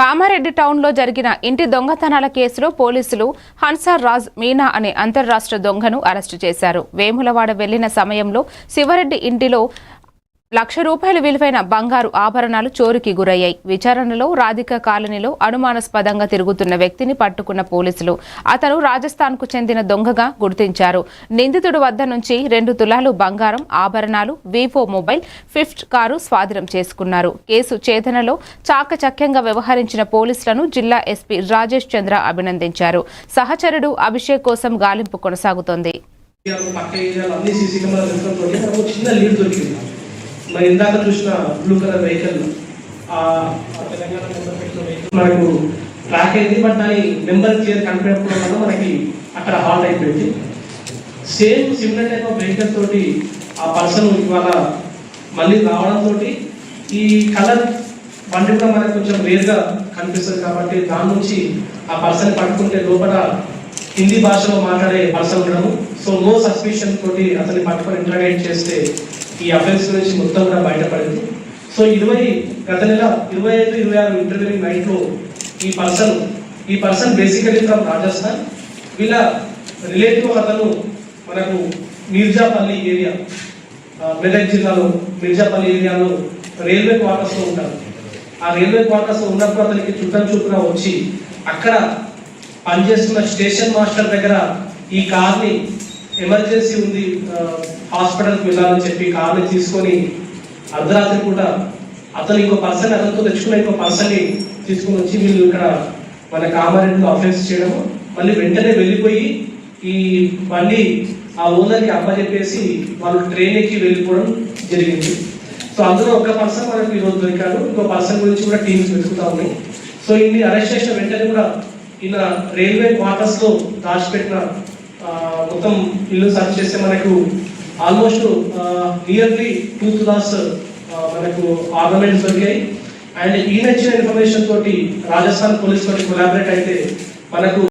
కామారెడ్డి టౌన్లో జరిగిన ఇంటి దొంగతనాల కేసులో పోలీసులు హన్సార్ రాజ్ మీనా అనే అంతర్రాష్ట్ర దొంగను అరెస్టు చేశారు. వేములవాడ వెళ్ళిన సమయంలో శివరెడ్డి ఇంటిలో లక్ష రూపాయల విలువైన బంగారు ఆభరణాలు చోరికి గురయ్యాయి. విచారణలో రాధిక కాలనీలో అనుమానాస్పదంగా తిరుగుతున్న వ్యక్తిని పట్టుకున్న పోలీసులు. అతను రాజస్థాన్కు చెందిన దొంగగా గుర్తించారు. నిందితుడి వద్ద నుంచి రెండు తులాలు బంగారం ఆభరణాలు వివో మొబైల్ ఫిఫ్ట్ కారు స్వాధీనం చేసుకున్నారు. కేసు ఛేదనలో చాకచక్యంగా వ్యవహరించిన పోలీసులను జిల్లా ఎస్పీ రాజేష్ చంద్ర అభినందించారు. సహచరుడు అభిషేక్ కోసం గాలింపు కొనసాగుతోంది. మరి ఇందాక చూసిన బ్లూ కలర్ వెహికల్ వెహికల్ మనకు ట్రాక్ అయింది బట్ దాని నెంబర్ క్లియర్ కనిపెట్టడం వల్ల మనకి అక్కడ హాల్ట్ అయిపోయింది. Same similar type of vehicle తోటి ఆ పర్సన్ ఇవాళ మళ్ళీ రావడంతో ఈ కలర్ బండి కూడా మనకు కొంచెం రేర్గా కనిపిస్తుంది కాబట్టి దాని నుంచి ఆ పర్సన్ పట్టుకుంటే లోపల హిందీ భాషలో మాట్లాడే పర్సన్ ఉండడం. సో నో సస్పిషన్ తోటి అతన్ని పట్టుకొని ఇంటరాగేట్ చేస్తే ఈ అఫెన్స్ నుంచి మొత్తం కూడా బయటపడింది. సో ఇరవై గత నెల ఇరవై ఐదు ఇరవై ఆరు ఇంటర్వ్యూయింగ్ నైట్లో ఈ పర్సన్ ఈ పర్సన్ బేసికలీ ఫ్రమ్ రాజస్థాన్. వీళ్ళ రిలేటివ్ అతను మనకు మిర్జాపల్లి ఏరియా మెదక్ జిల్లాలో మిర్జాపల్లి ఏరియాలో రైల్వే క్వార్టర్స్లో ఉంటారు. ఆ రైల్వే క్వార్టర్స్లో ఉన్నప్పుడు అతనికి చుట్టం చూపున వచ్చి అక్కడ పనిచేస్తున్న స్టేషన్ మాస్టర్ దగ్గర ఈ కార్ని ఎమర్జెన్సీ ఉంది హాస్పిటల్కి వెళ్ళాలని చెప్పి కార్ని తీసుకొని అర్ధరాత్రి పూట అతను ఇంకో పర్సన్ అతనితో తెచ్చుకున్న ఇంకో పర్సన్ని తీసుకొని వచ్చి వీళ్ళు ఇక్కడ మన కామారెడ్డిలో అఫెన్స్ చేయడం మళ్ళీ వెంటనే వెళ్ళిపోయి ఈ మళ్ళీ ఆ ఓనర్కి అప్పచెప్పేసి వాళ్ళు ట్రైన్ ఎక్కి వెళ్ళిపోవడం జరిగింది. సో అందులో ఒక పర్సన్ మనకు ఈరోజు దొరికాడు. ఇంకో పర్సన్ గురించి కూడా టీమ్స్ వెతుకుతా ఉన్నాయి. సో ఇన్ని అరెస్ట్ చేసిన వెంటనే కూడా ఈయన రైల్వే క్వార్టర్స్లో దాచిపెట్టిన మొత్తం ఇల్లు సర్చ్ చేస్తే మనకు ఆల్మోస్ట్ నియర్లీ టూ క్లాస్ మనకు ఆర్నమెంట్స్ దొరికాయి. అండ్ ఈయన ఇచ్చిన ఇన్ఫర్మేషన్ తోటి రాజస్థాన్ పోలీస్ తోటి కొలాబరేట్ అయితే మనకు